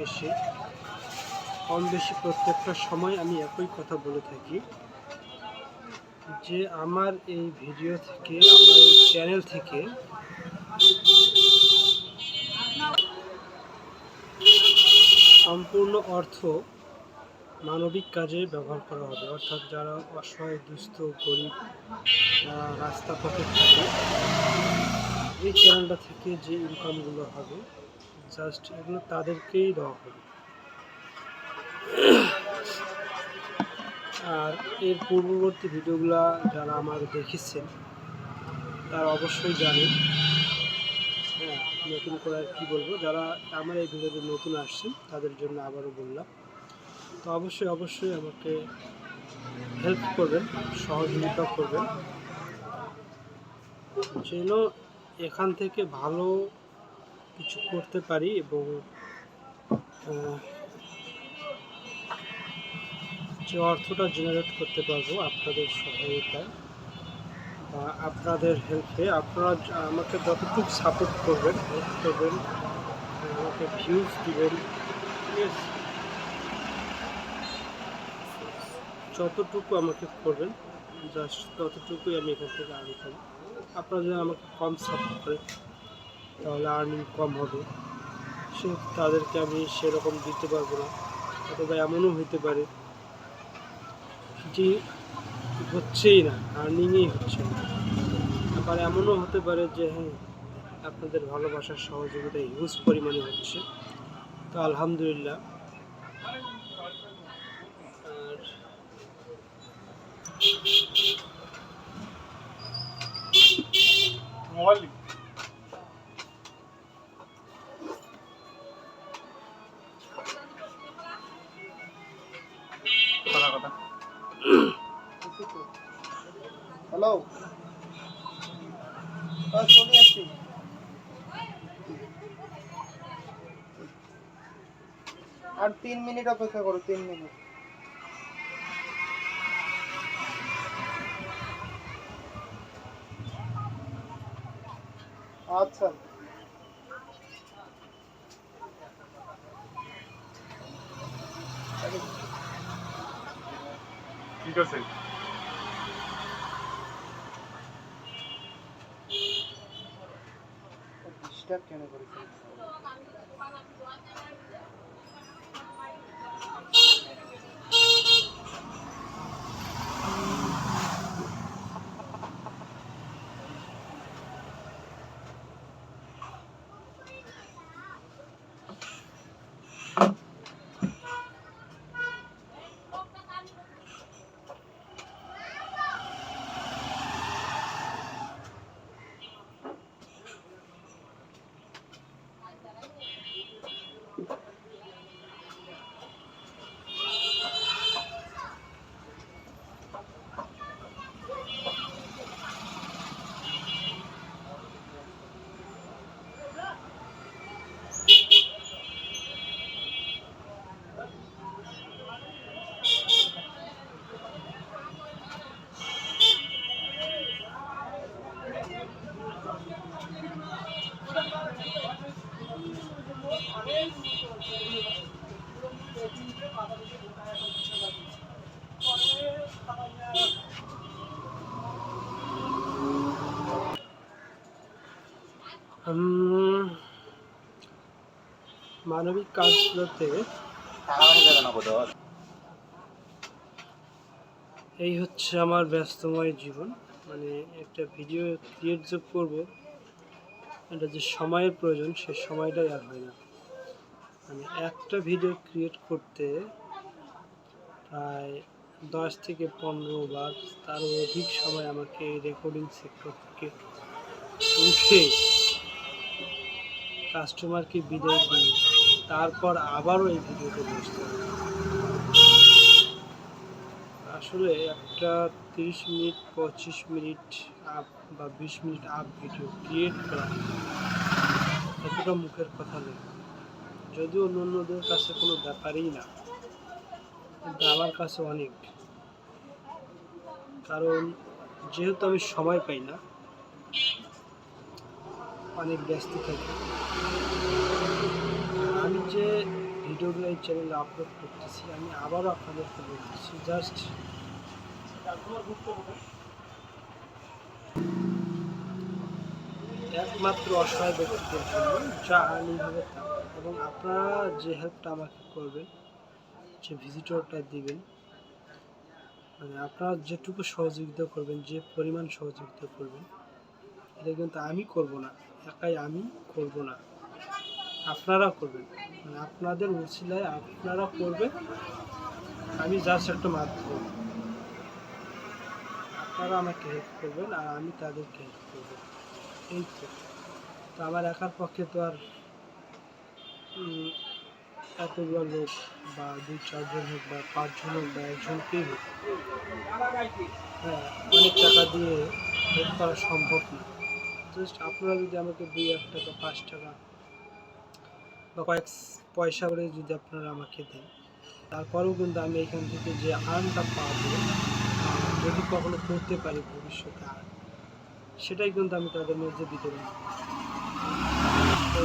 শেষে কম বেশি প্রত্যেকটা সময় আমি একই কথা বলে থাকি যে আমার এই ভিডিও থেকে, আমার এই চ্যানেল থেকে সম্পূর্ণ অর্থ মানবিক কাজে ব্যবহার করা হবে। অর্থাৎ যারা অসহায়, দুস্থ, গরিব রাস্তা পথে থাকে, এই চ্যানেলটা থেকে যে ইনকামগুলো হবে জাস্ট এগুলো তাদেরকেই দেওয়া হবে। আর এর পূর্ববর্তী ভিডিওগুলো যারা আমার দেখেছেন, তারা অবশ্যই জানেন হ্যাঁ নতুন করে আর কী বলব, যারা আমার এই ভিডিওতে নতুন আসছেন, তাদের জন্য আবারও বললাম। তো অবশ্যই অবশ্যই আমাকে হেল্প করবেন, সহযোগিতা করবেন। যেন এখান থেকে ভালো কিছু করতে পারি এবং যে অর্থটা জেনারেট করতে পারব আপনাদের সহায়তায় বা আপনাদের হেল্পে আপনারা আমাকে যতটুকু সাপোর্ট করবেন হেল্প করবেন, আমাকে ভিউজ দিবেন? যতটুকু আমাকে করবেন জাস্ট ততটুকুই আমি এখান থেকে আর্ন পাবো আপনারা যদি আমাকে কম সাপোর্ট করেন তাহলে আর্নিং কম হবে। সে তাদেরকে আমি সেরকম দিতে পারব না। অথবা এমনও হতে পারে যে হচ্ছেই না আর্নিংই হচ্ছে না। আবার এমনও হতে পারে যে হ্যাঁ আপনাদের ভালোবাসার সহযোগিতা হিউজ পরিমাণে হচ্ছে। তো আলহামদুলিল্লাহ। আর মিনিট অপেক্ষা করো তিন মিনিট। আচ্ছা। ঠিক আছে। ডিস্টার্ব কেন করেছে? মানবিক কাজগুলোতে এই হচ্ছে আমার ব্যস্তময় জীবন। মানে একটা ভিডিও ক্রিয়েট যে করব, এটা যে সময়ের প্রয়োজন, সে সময়টাই আর হয় না। মানে একটা ভিডিও ক্রিয়েট করতে প্রায় দশ থেকে পনেরো বার তার অধিক সময় আমাকে রেকর্ডিং সেক্টর থেকে উঠে কাস্টমারকে বিদায় দিই। তারপর আবারও এই ভিডিওতে বসতে আসলে একটা তিরিশ মিনিট, পঁচিশ মিনিট আপ বা বিশ মিনিট আপ ভিডিও ক্রিয়েট করা এতটা মুখের কথা নেই যদিও অন্য অন্যদের কাছে কোনো ব্যাপারই না, কিন্তু আমার কাছে অনেক। কারণ যেহেতু আমি সময় পাই না অনেক ব্যস্ত থাকি। আমি যে ভিডিওগুলো এই চ্যানেলে আপলোড করতেছি, আমি আবারও আপনাদেরকে বলতেছি জাস্ট একমাত্র অসহায় ব্যক্তিদের জন্য যা আর্নিং এবং আপনারা যে হেল্পটা আমাকে করবেন, যে ভিজিটরটা দিবেন মানে আপনারা যেটুকু সহযোগিতা করবেন, যে পরিমাণ সহযোগিতা করবেন, এটা কিন্তু আমি করব না। একাই আমি করব না। আপনারা করবেন। মানে আপনাদের উচিলায় আপনারা করবেন। আমি জাস্ট একটা মাধ্যম আপনারা আমাকে হেল্প করবেন আর আমি তাদেরকে হেল্প করব। এই তো। তো আমার একার পক্ষে তো আর এতগুলো লোক বা দুই, চারজন হোক বা পাঁচজন হোক বা একজনকেই হোক হ্যাঁ অনেক টাকা দিয়ে হেল্প করা সম্ভব না। জাস্ট আপনারা যদি আমাকে দুই এক টাকা, পাঁচ টাকা বা কয়েক পয়সা করে যদি আপনারা আমাকে দেন, তারপরেও কিন্তু আমি এখান থেকে যে আর্নটা পাবো যদি কখনো করতে পারি ভবিষ্যতে আর, সেটাই কিন্তু আমি তাদের মধ্যে দিতে পারি তো,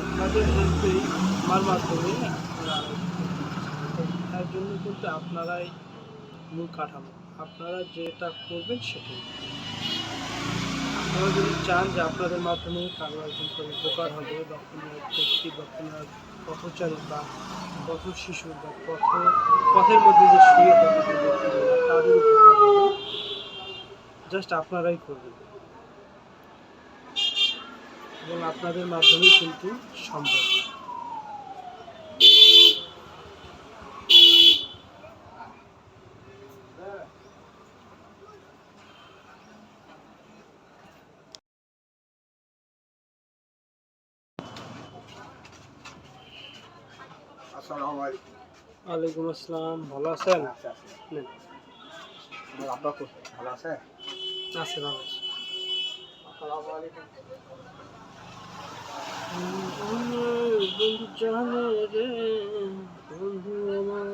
আপনাদের হেল্পেই আমার মাধ্যমে তার জন্য কিন্তু আপনারাই মূল কাঠামো। আপনারা যেটা করবেন সেটাই। আপনারা যদি চান যে আপনাদের মাধ্যমে কারও একজন করে উপকার হবে বা কোনো ব্যক্তি বা কোনো পথচারী বা পথ শিশু বা পথ, পথের মধ্যে যে শুয়ে থাকে তাদের উপকার হবে। জাস্ট আপনারাই করবেন। এবং আপনাদের মাধ্যমেই কিন্তু সম্ভব। আসসালামু আলাইকুম। ওয়ালাইকুম আসসালাম ভালো আছেন? আচ্ছা আচ্ছা। আব্বা ভালো আছে? আছে ভালো আছে। আসসালামু আলাইকুম। বন্ধু জানে রে বন্ধু আমার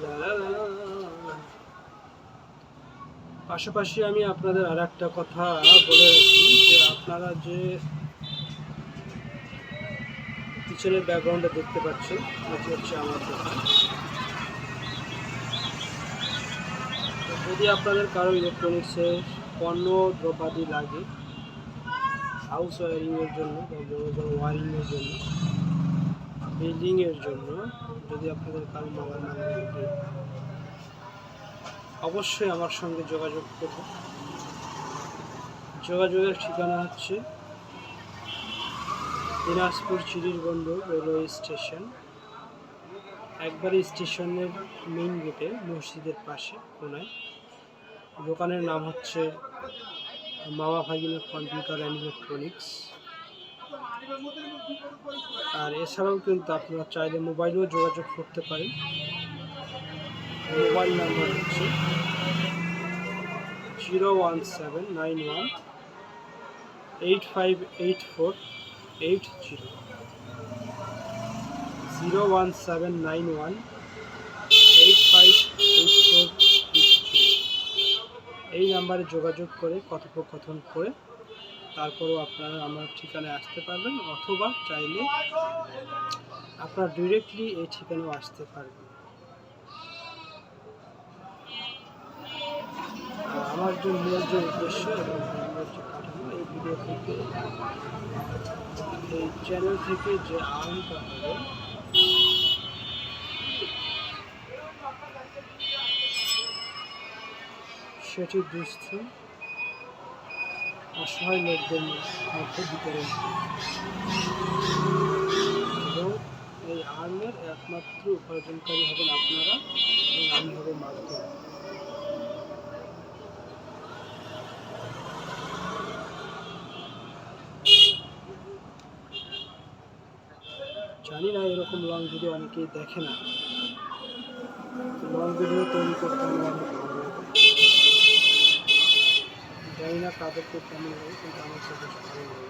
লা লা লা লা লা। পাশাপাশি আমি আপনাদের আর একটা কথা বলে রাখি যে আপনারা যে পিছনের ব্যাকগ্রাউন্ডে দেখতে পাচ্ছেন, এটি হচ্ছে আমার যদি আপনাদের কারও ইলেকট্রনিক্সের পণ্য দ্রব্যাদি লাগে হাউস ওয়ারিংয়ের জন্য ওয়ারিংয়ের জন্য বিল্ডিংয়ের জন্য, যদি আপনাদের কারও মোবাইল নাম্বার অবশ্যই আমার সঙ্গে যোগাযোগ করুন। যোগাযোগের ঠিকানা হচ্ছে দিনাজপুর চিরিরবন্দর রেলওয়ে স্টেশন। একবারে স্টেশনের মেইন গেটে, মসজিদের পাশে, কোনায়। দোকানের নাম হচ্ছে মামা ভাগিনা কম্পিউটার অ্যান্ড ইলেকট্রনিক্স। আর এছাড়াও কিন্তু আপনারা চাইলে মোবাইলেও যোগাযোগ করতে পারেন। মোবাইল নাম্বার হচ্ছে zero one seven nine one eight five eight four eight zero. Zero one seven nine one eight five eight four eight zero. এই নাম্বারে যোগাযোগ করে কথোপকথন করে তারপরেও আপনারা আমার ঠিকানায় আসতে পারবেন, অথবা চাইলে আপনারা ডিরেক্টলি এই ঠিকানাও আসতে পারবেন আর আমার যে মূল যে উদ্দেশ্য এবং আমার যে কাঠামো এই ভিডিও থেকে, এই চ্যানেল থেকে যে আর্নটা হবে সেটি দুস্থ, অসহায় লোকদের মধ্যে বিতরণ এবং এই আর্নের একমাত্র উপার্জনকারী হবেন আপনারা, এবং আমি হব মাধ্যম। জানি না, এরকম লং ভিডিও অনেকেই দেখে না। লং ভিডিও তৈরি করতে আমার অনেক জানি না কাদেরকে কেমন লাগে, কিন্তু আমার বেশ ভালো লাগে।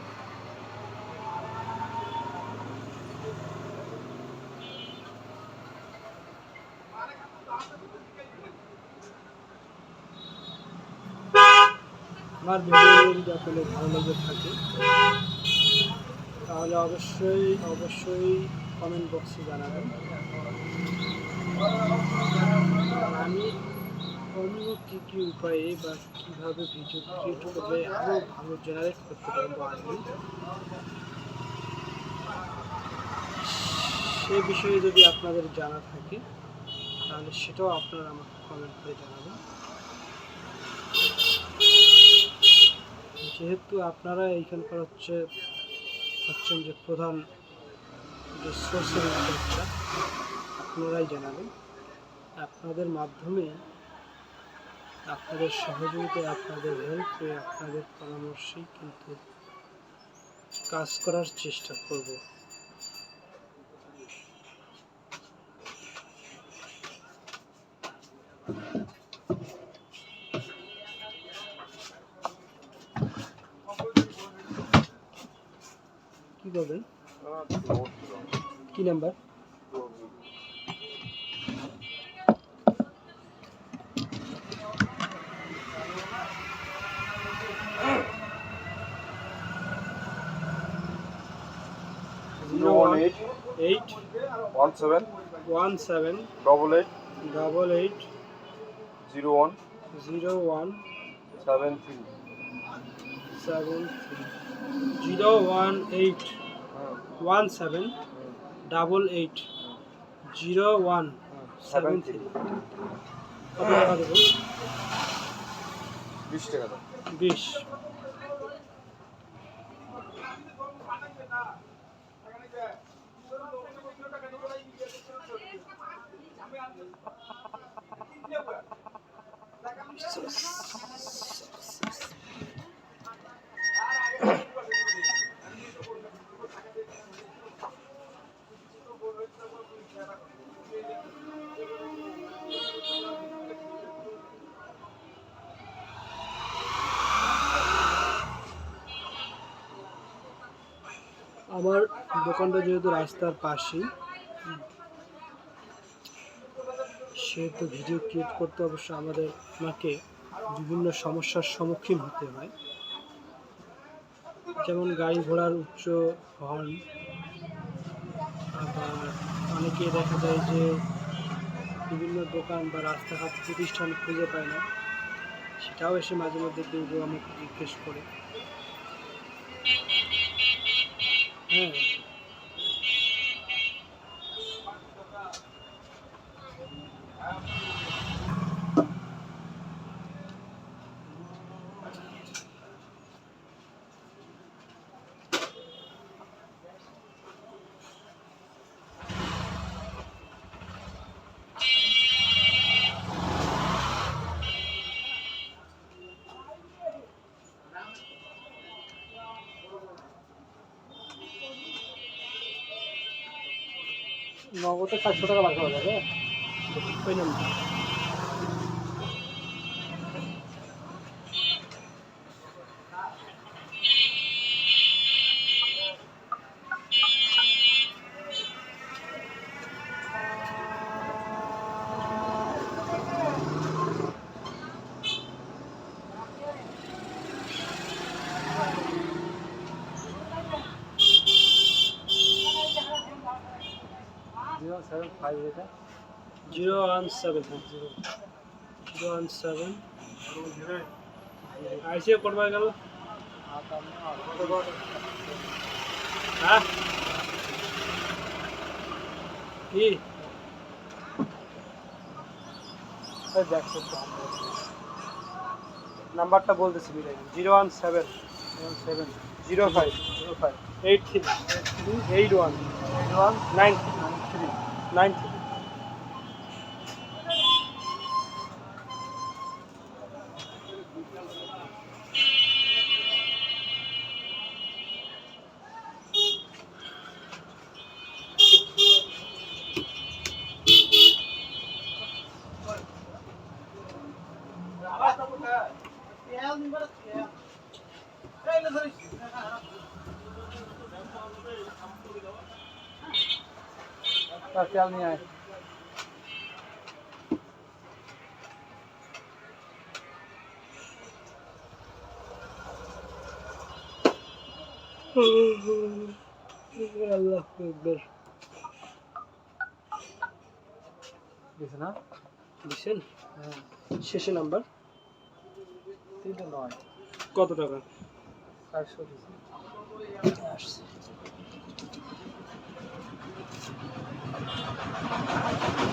আমার ভিডিও যদি আপনাদের ভালো লেগে থাকে, তাহলে অবশ্যই অবশ্যই কমেন্ট বক্সে জানাবেন। আমি অন্য কী কী উপায়ে বা কীভাবে ভিডিও ক্রিয়েট করলে আরও ভালো জেনারেট করতে পারব আমি? সে বিষয়ে যদি আপনাদের জানা থাকে, তাহলে সেটাও আপনারা আমাকে কমেন্ট করে জানাবেন। যেহেতু আপনারা এইখানকার হচ্ছে, হচ্ছেন যে প্রধান আপনারাই জানাবেন, আপনাদের মাধ্যমে আপনাদের সহযোগিতায়, আপনাদের হেল্পে, আপনাদের পরামর্শে কিন্তু কাজ করার চেষ্টা করব। কি করবেন কি number? Zero one eight eight one seven one seven double eight double eight zero one zero one seven three seven three zero one eight one seven double eight zero one seven three. কত টাকা দেবো? বিশ টাকা আমার দোকানটা যেহেতু রাস্তার পাশেই, সেহেতু ভিডিও ক্রিয়েট করতে অবশ্য আমাদের আমাকে বিভিন্ন সমস্যার সম্মুখীন হতে হয়। যেমন গাড়ি ঘোড়ার উচ্চ হর্ন, আবার অনেকে দেখা যায় যে বিভিন্ন দোকান বা রাস্তাঘাট প্রতিষ্ঠান খুঁজে পায় না, সেটাও এসে মাঝে মধ্যে কেউ আমাকে জিজ্ঞেস করে। হ্যাঁ নগদে চারশো টাকা বার করা যাবে। ওই নাম্বার জিরো সেভেন ফাইভ এটা ওয়ান সেভেন ওয়ান সেভেন আইসি করবা গেল হ্যাঁ কি নাম্বারটা বলতেছি zero one seven seven zero five zero five eight three eight one eight one nine nine three nine three তার চাল নিয়ে আয়। আল্লাহ একবার দিছে না? দিছেন? হ্যাঁ। শেষে নাম্বার? নয়। কত টাকা? ハハハハ!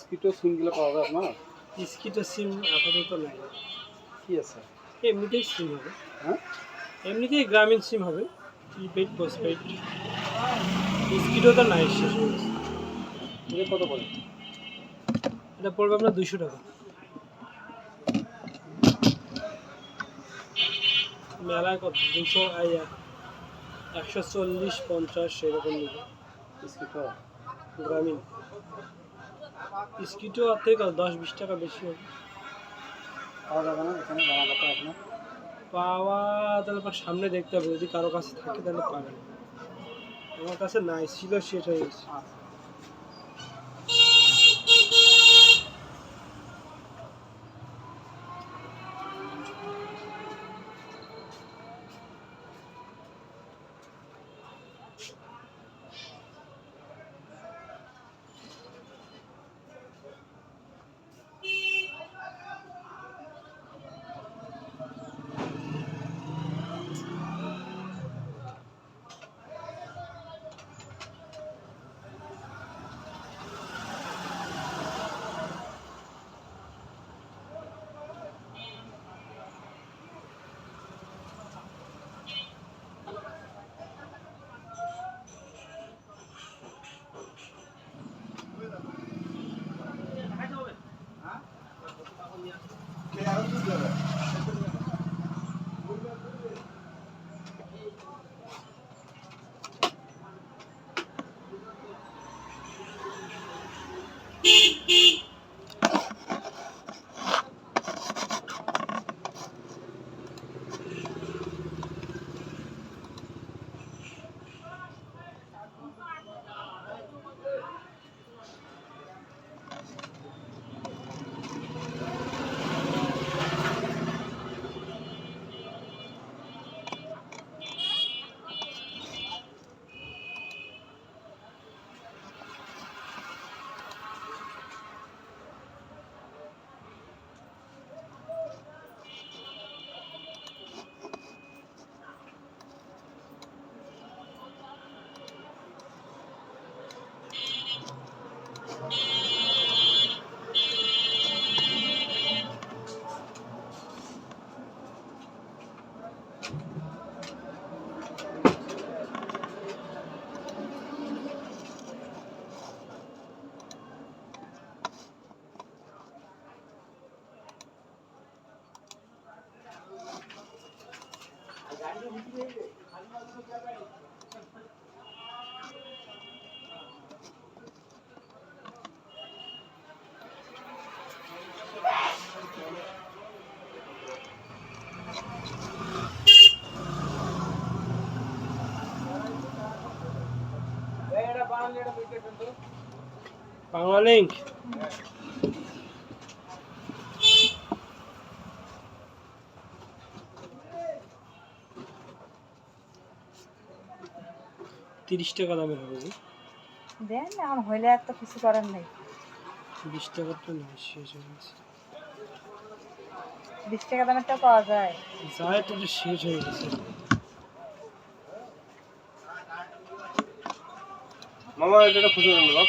স্পিডও সুইংগুলো পাওয়া যায় আপনার স্কিটের সিম আপাতত নাই। কি আছে? এমনিতেই সিম হবে। হ্যাঁ? এমনিতেই গ্রামীণ সিম হবে। প্রিপেড পোস্টপেড স্কিটও তো নাই শেষ হয়ে গেছে। এটা কত পড়ে? এটা পড়বে আপনার দুশো টাকা। মেলায় কত? দুশো এক- একশো চল্লিশ পঞ্চাশ এরকম নেবে। স্পিডটা গ্রামীণ। স্কিটও আর থেকে দশ বিশ টাকা বেশি হবে। পাওয়া যাবে না এখানে জানা কথা আপনার পাওয়া তাহলে সামনে দেখতে হবে, যদি কারও কাছে থাকে তাহলে পাবেন। আমার কাছে নাই, ছিল শেষ হয়ে গেছে। বাংলা লিঙ্ক তিরিশ টাকা দামের হবে দেন আর হইলে এত কিছু করার নাই। বিশ টাকা তো না শেষ হয়ে গেছে। বিশ টাকা দামের তো পাওয়া যায়। যায় তো শেষ হয়ে গেছে। মামা এটা খুঁজে দেন বাপ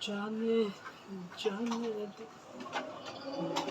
জানে জানে উনিশ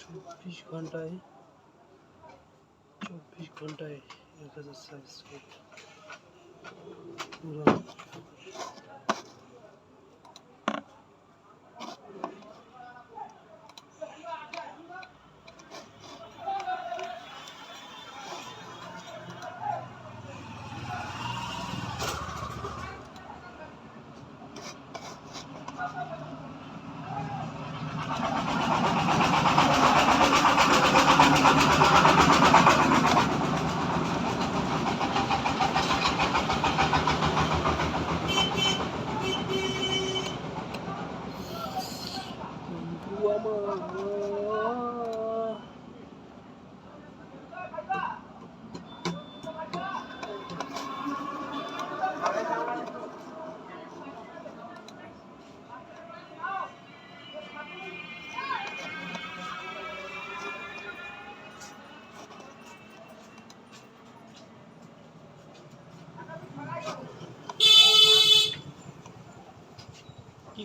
চব্বিশ ঘন্টায় চব্বিশ ঘন্টায় এক হাজার সাবস্ক্রাইব পুরো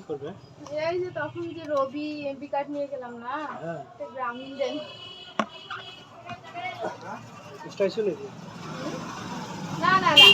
করবে? এই যে তখন যে রবি এমপি কার্ড নিয়ে গেলাম না হ্যাঁ। তো গ্রামীণ ব্যাংক। স্টেশনে না না না।